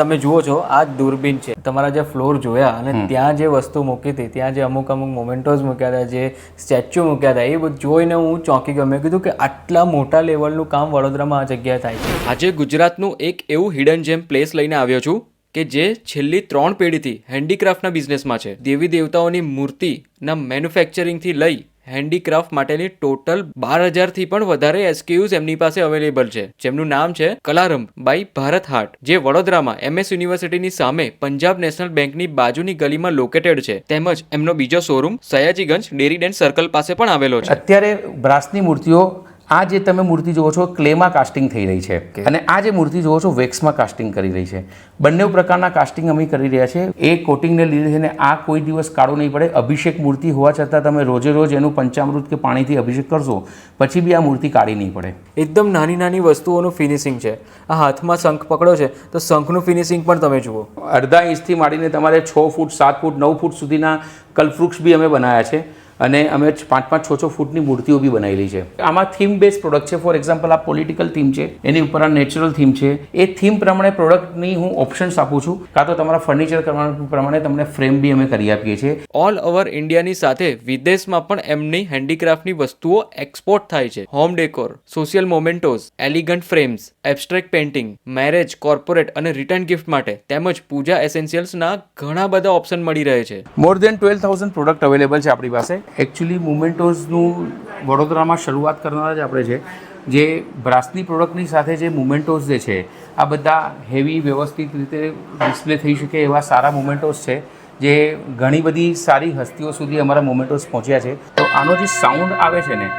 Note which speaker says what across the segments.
Speaker 1: તમે જુઓ છો આ જ દૂરબીન છે. તમારા જે ફ્લોર જોયા અને ત્યાં જે વસ્તુ મૂકી હતી ત્યાં જે અમુક અમુક મોમેન્ટોઝ મૂક્યા હતા જે સ્ટેચ્યુ મૂક્યા હતા એ બધું જોઈને હું ચોંકી ગયો. મેં કીધું કે આટલા મોટા લેવલનું કામ વડોદરામાં આ જગ્યાએ થાય છે.
Speaker 2: આજે ગુજરાતનું એક એવું હિડન જેમ પ્લેસ લઈને આવ્યો છું કે જે છેલ્લી ત્રણ પેઢીથી હેન્ડીક્રાફ્ટના બિઝનેસમાં છે. દેવી દેવતાઓની મૂર્તિના મેન્યુફેક્ચરિંગથી લઈ હેન્ડીક્રાફ્ટ માટેની ટોટલ બાર હજારથી પણ વધારે એસક્યુઝ એમની પાસે અવેલેબલ છે, જેમનું નામ છે કલારંભ બાય ભારત હાટ, જે વડોદરામાં એમએસ યુનિવર્સિટીની સામે પંજાબ નેશનલ બેંકની બાજુની ગલીમાં લોકેટેડ છે. તેમજ એમનો બીજો showroom Sayajiganj dairy den circle પાસે પણ આવેલો છે.
Speaker 3: અત્યારે બ્રાસની મૂર્તિઓ આ જે તમે મૂર્તિ જુઓ છો ક્લેમાં કાસ્ટિંગ થઈ રહી છે. અને આ જે મૂર્તિ જુઓ છો વેક્સમાં કાસ્ટિંગ કરી રહી છે. બંને પ્રકારના કાસ્ટિંગ અમે કરી રહ્યા છે એ કોટિંગને લીધે અને આ કોઈ દિવસ કાળો નહીં પડે. અભિષેક મૂર્તિ હોવા છતાં તમે રોજે રોજ એનું પંચામૃત કે પાણીથી અભિષેક કરશો પછી બી આ મૂર્તિ કાળી નહીં પડે.
Speaker 1: એકદમ નાની નાની વસ્તુઓનું ફિનિશિંગ છે. આ હાથમાં શંખ પકડો છે તો શંખનું ફિનિશિંગ પણ તમે જુઓ.
Speaker 3: અડધા ઇંચથી માંડીને તમારે છ ફૂટ સાત ફૂટ નવ ફૂટ સુધીના કલ્પવૃક્ષ બી અમે બનાવ્યા છે. અને અમે પાંચ પાંચ છ છ ફૂટની મૂર્તિઓ બી બનાવેલી છે. આમાં થીમ બેઝ પ્રોડક્ટ છે. ફોર એક્ઝામ્પલ આ પોલિટિકલ થીમ છે. એની ઉપર આ નેચરલ થીમ છે. એ થીમ પ્રમાણે પ્રોડક્ટની હું ઓપ્શન્સ આપું છું. કાં તો તમારા ફર્નિચર પ્રમાણે તમને ફ્રેમ બી અમે કરી આપીએ છીએ.
Speaker 2: ઓલ ઓવર ઇન્ડિયાની સાથે વિદેશમાં પણ એમની હેન્ડીક્રાફ્ટની વસ્તુઓ એક્સપોર્ટ થાય છે. Home decor social mementos elegant frames abstract painting marriage corporate અને રિટર્ન ગિફ્ટ માટે તેમજ પૂજા એસેન્શિયલ્સના ઘણા બધા ઓપ્શન મળી રહે છે.
Speaker 3: More than twelve thousand product available છે આપણી પાસે. એકચ્યુઅલી મુમેન્ટોઝનું વડોદરામાં શરૂઆત કરનારા જ આપણે છે. જે બ્રાસની પ્રોડક્ટની સાથે જે મુમેન્ટોઝ જે છે, આ બધા હેવી વ્યવસ્થિત રીતે ડિસ્પ્લે થઈ શકે એવા સારા મુમેન્ટોઝ છે, જે ઘણી બધી સારી હસ્તીઓ સુધી અમારા મોમેન્ટોઝ પહોંચ્યા છે. તો આનો જે સાઉન્ડ આવે છે ને,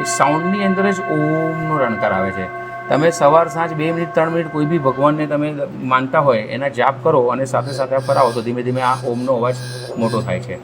Speaker 3: એ સાઉન્ડની અંદર જ ઓમનો રણકાર આવે છે. તમે સવાર સાંજ બે મિનિટ, ત્રણ મિનિટ કોઈ બી ભગવાનને તમે માનતા હોય, એના જાપ કરો અને સાથે સાથે કરાવો તો ધીમે ધીમે આ ઓમનો અવાજ મોટો થાય છે.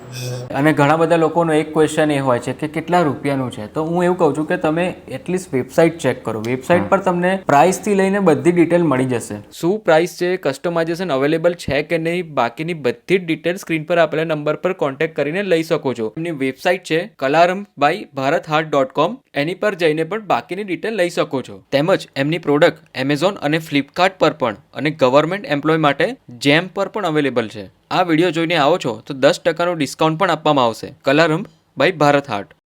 Speaker 1: અને ઘણા બધા લોકોનો એક ક્વેશ્ચન એ હોય છે કે કેટલા રૂપિયાનું છે? તો હું એવું કહું છું કે તમે એટલીસ્ટ વેબસાઇટ ચેક કરો. વેબસાઇટ પર તમને પ્રાઇસથી લઈને બધી ડિટેલ મળી જશે.
Speaker 2: શું પ્રાઇસ છે કસ્ટમાઇઝેશન અવેલેબલ છે કે નહીં બાકીની બધી જ ડિટેલ સ્ક્રીન પર આપેલા નંબર પર કોન્ટેક્ટ કરીને લઈ શકો છો. એમની વેબસાઇટ છે કલારમ by Bharat heart dot com એની પર જઈને પણ બાકીની ડિટેલ લઈ શકો છો. તેમજ એમની પ્રોડક્ટ એમેઝોન અને ફ્લિપકાર્ટ પર પણ. અને ગવર્મેન્ટ એમ્પ્લોય માટે જેમ પર પણ અવેલેબલ છે. આ વીડિયો જોઈને આવો છો તો દસ ટકાનું ડિસ્કાઉન્ટ પણ આપવામાં આવશે. કલારંભ બાય ભારત હાર્ટ